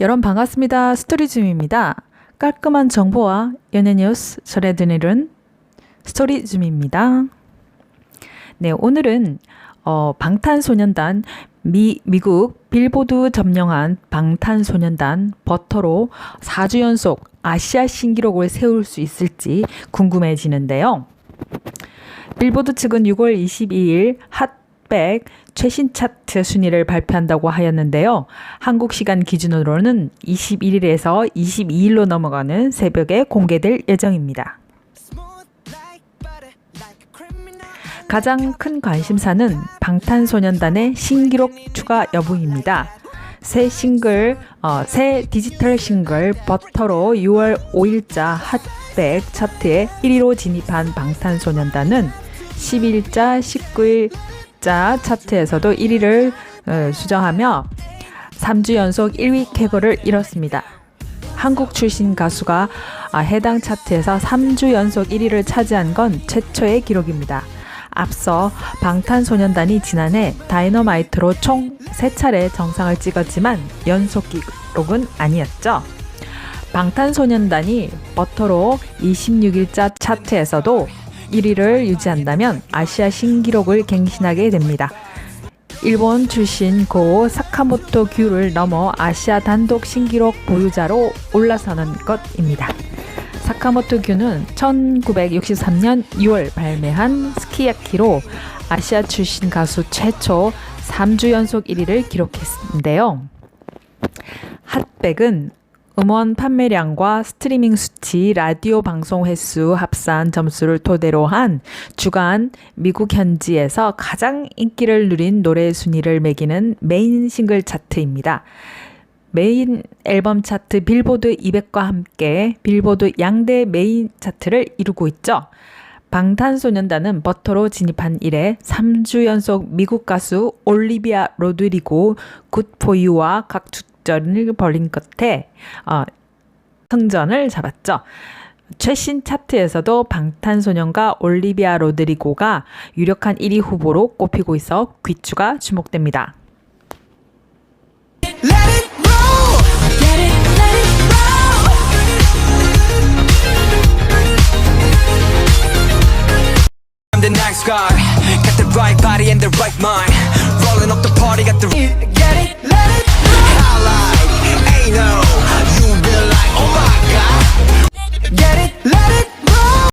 여러분 반갑습니다. 스토리즘입니다. 깔끔한 정보와 연예 뉴스 전해드리는 스토리즘입니다. 네, 오늘은 어, 방탄소년단 미, 미국 빌보드 점령한 방탄소년단 버터로 4주 연속 아시아 신기록을 세울 수 있을지 궁금해지는데요. 빌보드 측은 6월 22일 핫 백 최신 차트 순위를 발표한다고 하였는데요. 한국 시간 기준으로는 21일에서 22일로 넘어가는 새벽에 공개될 예정입니다. 가장 큰 관심사는 방탄소년단의 신기록 추가 여부입니다. 새 싱글, 어, 새 디지털 싱글 버터로 6월 5일자 핫백 차트에 1위로 진입한 방탄소년단은 10일자, 19일 자 차트에서도 1위를 어, 수정하며 3주 연속 1위 쾌거를 이뤘습니다. 한국 출신 가수가 아, 해당 차트에서 3주 연속 1위를 차지한 건 최초의 기록입니다. 앞서 방탄소년단이 지난해 다이너마이트로 총 3차례 정상을 찍었지만 연속 기록은 아니었죠. 방탄소년단이 버터로 26일자 차트에서도 1위를 유지한다면 아시아 신기록을 갱신하게 됩니다. 일본 출신 고 사카모토 규를 넘어 아시아 단독 신기록 보유자로 올라서는 것입니다. 사카모토 규는 1963년 6월 발매한 스키야키로 아시아 출신 가수 최초 3주 연속 1위를 기록했는데요. 핫백은 음원 판매량과 스트리밍 수 치, 라디오 방송 횟수 합산 점수를 토대로 한 주간 미국 현지에서 가장 인기를 누린 노래 순위를 매기는 메인 싱글 차트입니다. 메인 앨범 차트 빌보드 200과 함께 빌보드 양대 메인 차트를 이루고 있죠. 방탄소년단은 버터로 진입한 이래 3주 연속 미국 가수 올리비아 로드리고 굿포유와 각 축전을 벌인 끝에 어, 승전을 잡았죠. 최신 차트에서도 방탄소년과 올리비아 로드리고가 유력한 1위 후보로 꼽히고 있어 귀추가 주목됩니다. Let it roll. Let it, let it roll. I'm the nice guy. Got the right body and the right mind. Rolling up the party, got the